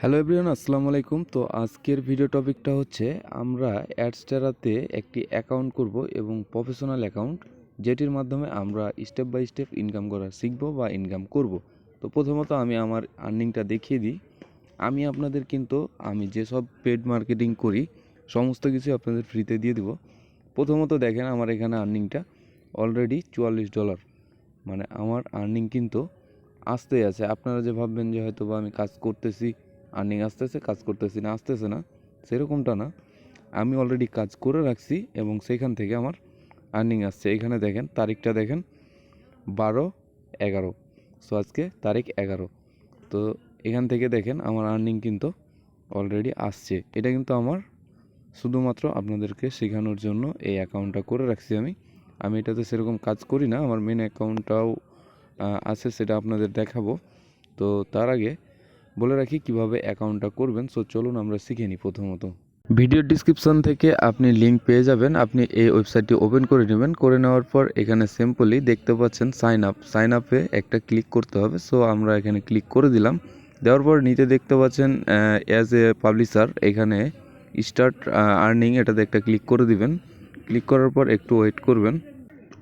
Hello everyone আসসালামু আলাইকুম তো আজকের ভিডিও টপিকটা হচ্ছে, আমরা অ্যাডস্টারাতে একটি অ্যাকাউন্ট করব এবং প্রফেশনাল অ্যাকাউন্ট যেটির মাধ্যমে আমরা স্টেপ বাই স্টেপ ইনকাম করা শিখব বা ইনকাম করব। তো প্রথমত আমি আমার আর্নিংটা দেখিয়ে দিই। আমি আপনাদের কিন্তু, আমি যেসব পেড মার্কেটিং করি, সমস্ত কিছু আপনাদের ফ্রিতে দিয়ে দিব। প্রথমত দেখেন আমার এখানে আর্নিংটা অলরেডি চুয়াল্লিশ ডলার মানে আমার আর্নিং কিন্তু আসতেই আছে। আপনারা যে ভাববেন যে হয়তো বা আমি কাজ করতেছি আর্নিং আসতেছে, কাজ করতেছি না আসতেছে না, সেরকমটা না। আমি অলরেডি কাজ করে রাখছি এবং সেখান থেকে আমার আর্নিং আসছে। এখানে দেখেন, তারিখটা দেখেন, বারো এগারো। সো আজকে তারিখ এগারো। তো, এখান থেকে দেখেন, আমার আর্নিং কিন্তু অলরেডি আসছে। এটা কিন্তু আমার শুধুমাত্র আপনাদেরকে শেখানোর জন্য এই অ্যাকাউন্টটা করে রাখছি আমি। আমি এটাতে সেরকম কাজ করি না, আমার মেন অ্যাকাউন্টটাও আছে, সেটা আপনাদের দেখাবো। তো, তার আগে বলে রাখি কীভাবে অ্যাকাউন্টটা করবেন। সো চলুন আমরা শিখে নিই প্রথমত। ভিডিও ডিসক্রিপশন থেকে আপনি লিংক পেয়ে যাবেন। আপনি এই ওয়েবসাইটটি ওপেন করে নেবেন। করে নেওয়ার পর এখানে সিম্পলি দেখতে পাচ্ছেন সাইন আপ সাইন আপে একটা ক্লিক করতে হবে। সো আমরা এখানে ক্লিক করে দিলাম। দেওয়ার পর নিচে দেখতে পাচ্ছেন অ্যাজ এ পাবলিশার এখানে স্টার্ট আর্নিং এটাতে একটা ক্লিক করে দিবেন। ক্লিক করার পর একটু ওয়েট করবেন।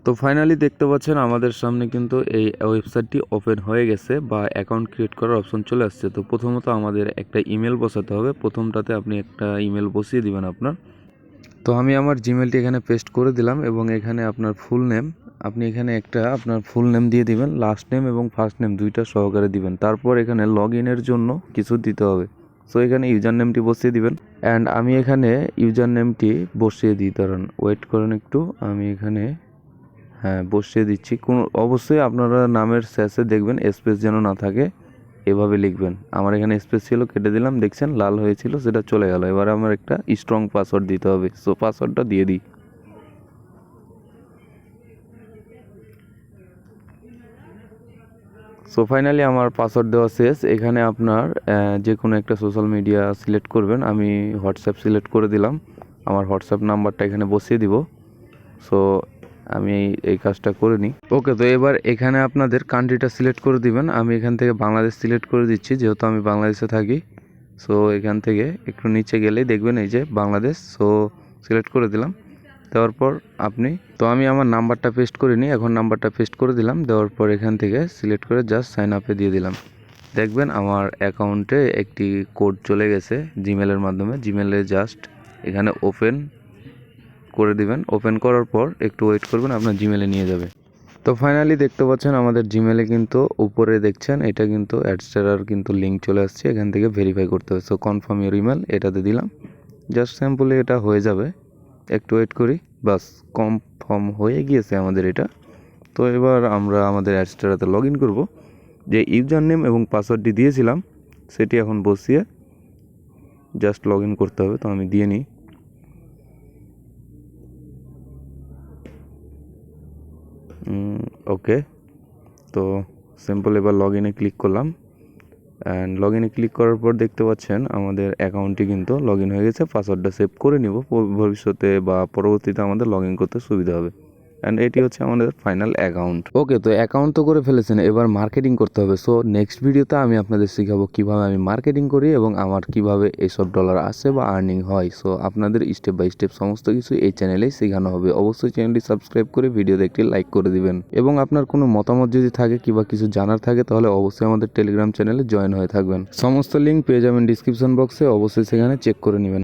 তো ফাইনালি দেখতে পাচ্ছেন আমাদের সামনে কিন্তু এই ওয়েবসাইটটি ওপেন হয়ে গেছে বা অ্যাকাউন্ট ক্রিয়েট করার অপশন চলে আসছে। তো প্রথমত আমাদের একটা ইমেল বসাতে হবে। প্রথমটাতে আপনি একটা ইমেল বসিয়ে দিবেন আপনার। তো আমি আমার জিমেলটি এখানে পেস্ট করে দিলাম এবং এখানে আপনার ফুল নেম আপনি এখানে একটা আপনার ফুল নেম দিয়ে দিবেন লাস্ট নেম এবং ফার্স্ট নেম দুইটা সহকারে দিবেন। তারপর এখানে লগ ইনের জন্য কিছু দিতে হবে। সো এখানে ইউজার নেমটি বসিয়ে দিবেন। অ্যান্ড আমি এখানে ইউজার নেমটি বসিয়ে দিই, দাঁড়ান ওয়েট করেন একটু। আমি এখানে হ্যাঁ বসিয়ে দিচ্ছি। কোনো, অবশ্যই আপনারা নামের শেষে দেখবেন, স্পেস যেন না থাকে, এভাবে লিখবেন। আমার এখানে স্পেস ছিল, কেটে দিলাম, দেখছেন, লাল হয়েছিল, সেটা চলে গেল। এবার আমার একটা স্ট্রং পাসওয়ার্ড দিতে হবে। সো পাসওয়ার্ডটা দিয়ে দিই। সো ফাইনালি আমার পাসওয়ার্ড দেওয়া শেষ। এখানে আপনার যে কোনো একটা সোশ্যাল মিডিয়া সিলেক্ট করবেন। আমি হোয়াটসঅ্যাপ সিলেক্ট করে দিলাম। আমার হোয়াটসঅ্যাপ নাম্বারটা এখানে বসিয়ে দিব। সো আমি এই- কাজটা করে নিই। ওকে, তো এবার এখানে আপনাদের কান্ট্রিটা সিলেক্ট করে দিবেন। আমি এখান থেকে বাংলাদেশ সিলেক্ট করে দিচ্ছি, যেহেতু আমি বাংলাদেশে থাকি। সো এখান থেকে একটু নিচে গেলেই দেখবেন এই যে বাংলাদেশ। সো সিলেক্ট করে দিলাম। দেওয়ার পর আপনি, তো আমি আমার নাম্বারটা পেস্ট করে নিই। এখন নাম্বারটা পেস্ট করে দিলাম। দেওয়ার পর এখান থেকে সিলেক্ট করে জাস্ট সাইন আপে দিয়ে দিলাম। দেখবেন আমার অ্যাকাউন্টে একটি কোড চলে গেছে জিমেলের মাধ্যমে। জিমেলে জাস্ট এখানে ওপেন করে দিবেন। ওপেন করার পর একটু ওয়েট করবেন, আপনার জিমেলে নিয়ে যাবে। তো ফাইনালি দেখতে পাচ্ছেন, আমাদের জিমেলে কিন্তু উপরে দেখছেন, এটা কিন্তু অ্যাডস্টারার কিন্তু লিঙ্ক চলে আসছে, এখান থেকে ভেরিফাই করতে হবে। সো কনফার্ম ইউর ইমেল এটাতে দিলাম। জাস্ট স্যাম্পলে এটা হয়ে যাবে। একটু ওয়েট করি, বাস কনফার্ম হয়ে গিয়েছে আমাদের এটা। তো এবার আমরা আমাদের অ্যাডস্টারাতে লগ ইন করব। যে ইউজার নেম এবং পাসওয়ার্ডটি দিয়েছিলাম, সেটি এখন বসিয়ে জাস্ট লগ ইন করতে হবে। তো আমি দিয়ে নিই। ওকে তো সিম্পল এবার লগ ইনে ক্লিক করলাম। অ্যান্ড লগ ইনে ক্লিক করার পর দেখতে পাচ্ছেন আমাদের অ্যাকাউন্টটি কিন্তু লগ ইন হয়ে গেছে। পাসওয়ার্ডটা সেভ করে নিব। ভবিষ্যতে বা পরবর্তীতে আমাদের লগ ইন করতে সুবিধা হবে। অ্যান্ড এটি হচ্ছে আমাদের ফাইনাল অ্যাকাউন্ট ওকে তো অ্যাকাউন্ট তো করে ফেলেছেন, এবার মার্কেটিং করতে হবে। সো নেক্সট ভিডিওতে আমি আপনাদের শেখাবো কীভাবে আমি মার্কেটিং করি এবং আমার কীভাবে এইসব ডলার আসে বা আর্নিং হয়। সো আপনাদের স্টেপ বাই স্টেপ সমস্ত কিছু এই চ্যানেলেই শেখানো হবে। অবশ্যই চ্যানেলটি সাবস্ক্রাইব করে ভিডিওতে একটি লাইক করে দিবেন। এবং আপনার কোনো মতামত যদি থাকে কিংবা কিছু জানার থাকে, তাহলে অবশ্যই আমাদের টেলিগ্রাম চ্যানেলে জয়েন হয়ে থাকবেন। সমস্ত লিঙ্ক পেয়ে যাবেন ডিসক্রিপশন বক্সে অবশ্যই সেখানে চেক করে নেবেন।